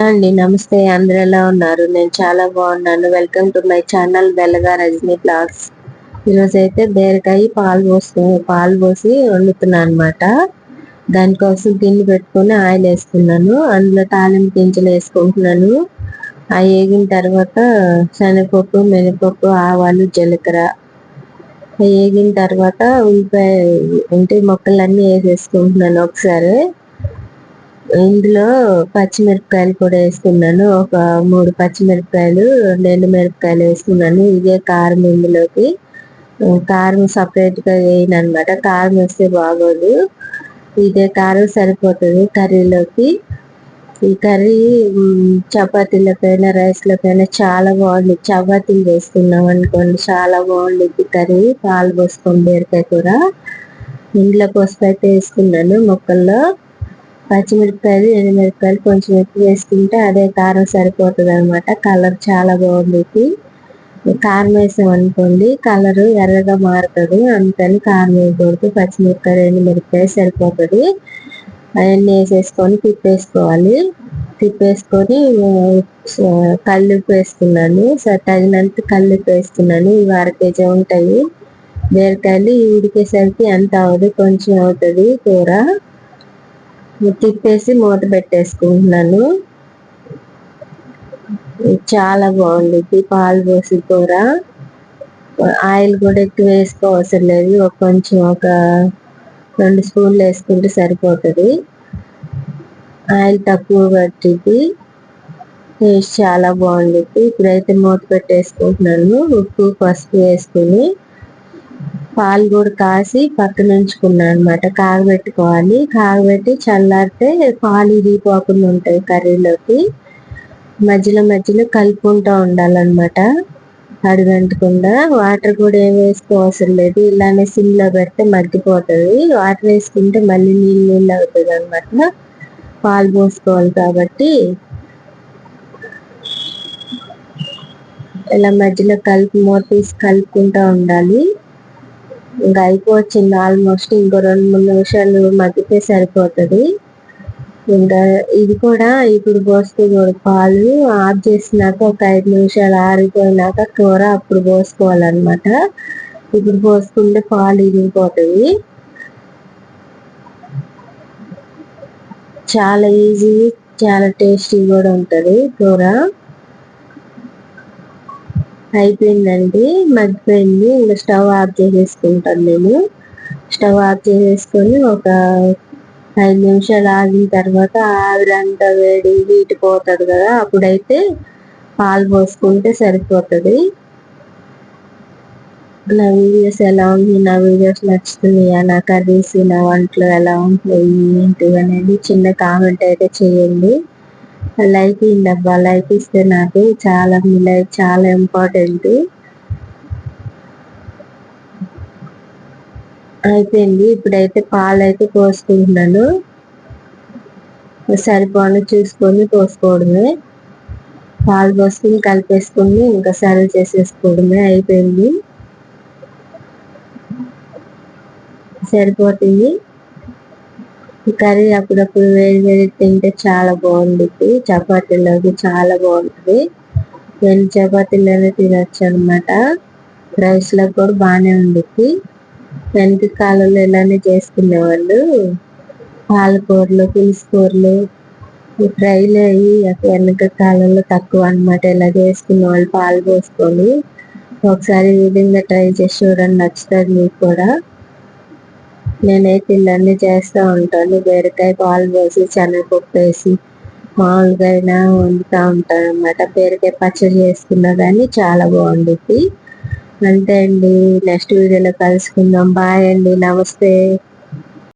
అండి నమస్తే. అందరు ఎలా ఉన్నారు? నేను చాలా బాగున్నాను. వెల్కమ్ టు మై ఛానల్ బెల్లగా రజనీ బ్లాగ్స్ ఈరోజు అయితే బీరకాయ పాలు పోస్తూ పాలు పోసి వండుతున్నాను అనమాట దానికోసం గిన్నె పెట్టుకొని ఆయిల్ వేసుకున్నాను. అందులో తాలింపు గింజలు వేసుకుంటున్నాను. ఆ వేగిన తర్వాత శనగపప్పు మినపప్పు ఆవాలు జీలకర్ర. వేగిన తర్వాత ఉల్లిపాయ అంటే మొక్కలన్నీ వేసేసుకుంటున్నాను ఒకసారి. ఇందులో పచ్చిమిరపకాయలు కూడా వేసుకున్నాను. ఒక మూడు పచ్చిమిరపకాయలు రెండు మిరపకాయలు వేసుకున్నాను. ఇదే కారం ఇందులోకి. కారం సపరేట్గా వేయను అనమాట కారం వేస్తే బాగోదు. ఇదే కారం సరిపోతుంది కర్రీలోకి. ఈ కర్రీ చపాతీలకైనా రైస్లకైనా చాలా బాగుంది. చపాతీలు వేసుకున్నాం అనుకోండి చాలా బాగుండుద్ది కర్రీ. పాలు పోసుకొని బీరకాయ కూర. ఇంట్లో అయితే వేసుకున్నాను మొక్కల్లో. పచ్చిమిరపకాయలు ఎండుమిరపకాయలు కొంచెం ఎక్కువ వేసుకుంటే అదే కారం సరిపోతుంది అనమాట కలర్ చాలా బాగుంది కారం వేసాం అనుకోండి కలరు ఎర్రగా మారుతుంది. అందుకని కారం వేయకూడదు. పచ్చిమిరపకాయలు ఎండుమిరపకాయ సరిపోతుంది. అవన్నీ వేసేసుకొని తిప్పేసుకోవాలి. తిప్పేసుకొని కళ్ళుప్పు వేసుకున్నాను. తగినంత కళ్ళుప్పు వేసుకున్నాను. ఇవి అర కేజీ ఉంటాయి. బీరకాయలు ఉడికేసరికి ఎంత అవ్వదు కొంచెం అవుతుంది కూర. తిప్పేసి మూత పెట్టేసుకుంటున్నాను. చాలా బాగుండిద్ది పాలు పోసి కూర. ఆయిల్ కూడా ఎక్కువ వేసుకోవసరం లేదు. కొంచెం ఒక రెండు స్పూన్లు వేసుకుంటే సరిపోతుంది. ఆయిల్ తక్కువ పట్టింది. టేస్ట్ చాలా బాగుండిద్ది ఇప్పుడైతే మూత పెట్టేసుకుంటున్నాను. ఉప్పు పసుపు వేసుకుని పాలు కూడా కాసి పక్కన ఉంచుకున్నాను అనమాట కాగబెట్టుకోవాలి. కాగబెట్టి చల్లారితే పాలు ఇరిగిపోకుండా ఉంటాయి కర్రీలోకి. మధ్యలో మధ్యలో కలుపుకుంటూ ఉండాలన్నమాట. అడుగంటకుండా వాటర్ కూడా ఏం వేసుకోవసరం లేదు. ఇలానే సిమ్లో పెడితే మగ్గిపోతుంది. వాటర్ వేసుకుంటే మళ్ళీ నీళ్ళు నీళ్ళు అవుతుంది అనమాట పాలు పోసుకోవాలి కాబట్టి ఇలా మధ్యలో కలుపు మూత తీసి కలుపుకుంటూ ఉండాలి. ఇంకా అయిపోవచ్చింది ఆల్మోస్ట్ ఇంకో రెండు మూడు నిమిషాలు మగ్గితే సరిపోతుంది. ఇంకా ఇది కూడా ఇప్పుడు పోస్తే కూడా పాలు ఆఫ్ చేసినాక ఒక ఐదు నిమిషాలు ఆరిపోయినాక కూర అప్పుడు పోసుకోవాలన్నమాట. ఇప్పుడు పోసుకుంటే పాలు ఇరిగిపోతుంది. చాలా ఈజీ చాలా టేస్టీ కూడా ఉంటుంది కూర. అయిపోయిందండి. మగ్గిపోయింది ఇంకా స్టవ్ ఆఫ్ చేసేసుకుంటాను నేను. స్టవ్ ఆఫ్ చేసేసుకొని ఒక ఐదు నిమిషాలు ఆగిన తర్వాత ఆవిరంతా వేడి వీటి పోతుంది కదా అప్పుడైతే పాలు పోసుకుంటే సరిపోతుంది. నా వీడియోస్ ఎలా ఉంది నా వీడియోస్ నచ్చుతున్నాయా? నా కర్రీస్ నా వంటలు ఎలా ఉంటాయి? ఏంటి అనేది చిన్న కామెంట్ అయితే చేయండి. లైఫ్ అబ్బా లైఫ్ ఇస్తే నాకు చాలా మీ లైఫ్ చాలా ఇంపార్టెంట్. అయిపోయింది. ఇప్పుడైతే పాలు అయితే పోసుకుంటున్నాను సరిపోను చూసుకొని పోసుకోవడమే పాలు పోసుకుని కలిపేసుకుని ఇంకా సర్వ్ చేసేసుకోవడమే అయిపోయింది. సరిపోతుంది. కర్రీ అప్పుడప్పుడు వేడి వేడి తింటే చాలా బాగుంటుంది చపాతీలోకి చాలా బాగుంటుంది. నేను చపాతీలోనే తినచ్చు అనమాట రైస్లో కూడా బాగానే ఉండిద్ది. వెనక కాలంలో ఇలానే చేసుకునేవాళ్ళు. పాలకూరలు పులుసుకూరలు ఫ్రైలు అయ్యి వెనక కాలంలో తక్కువ అనమాట ఇలా చేసుకునే వాళ్ళు పాలు పోసుకొని. ఒకసారి విధంగా ట్రై చేసి చూడండి. నచ్చుతుంది మీకు కూడా. నేనైతే ఇవన్నీ చేస్తూ ఉంటాను బీరకాయ పాలు పోసి శనగపప్పు వేసి మామూలుగా అయినా వండుతూ ఉంటాను అనమాట బీరకాయ పచ్చడి చేసుకున్నా కానీ చాలా బాగుండుద్ది. అంతే అండి. నెక్స్ట్ వీడియోలో కలుసుకుందాం. బాయ్ అండి. నమస్తే.